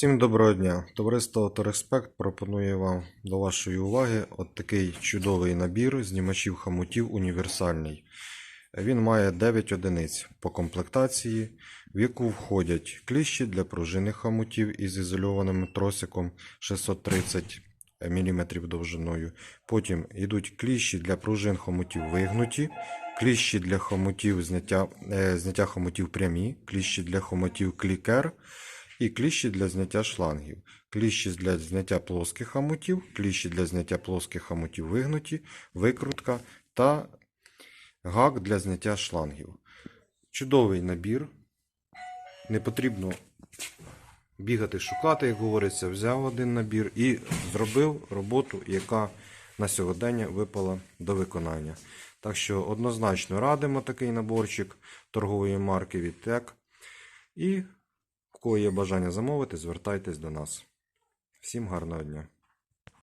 Всім доброго дня. Товариство Автореспект пропонує вам до вашої уваги от такий чудовий набір знімачів хомутів універсальний. Він має 9 одиниць по комплектації, в яку входять кліщі для пружинних хомутів із ізольованим тросиком 630 мм довжиною. Потім йдуть кліщі для пружин хомутів вигнуті, кліщі для хомутів зняття, е, зняття хомутів прямі, кліщі для хомутів клікер і кліщі для зняття шлангів, кліщі для зняття плоских хомутів, кліщі для зняття плоских хомутів вигнуті, викрутка та гак для зняття шлангів. Чудовий набір. Не потрібно бігати, шукати, як говориться, взяв один набір і зробив роботу, яка на сьогодення випала до виконання. Так що однозначно радимо такий наборчик торгової марки Відтек. І в кого є бажання замовити, звертайтесь до нас. Всім гарного дня!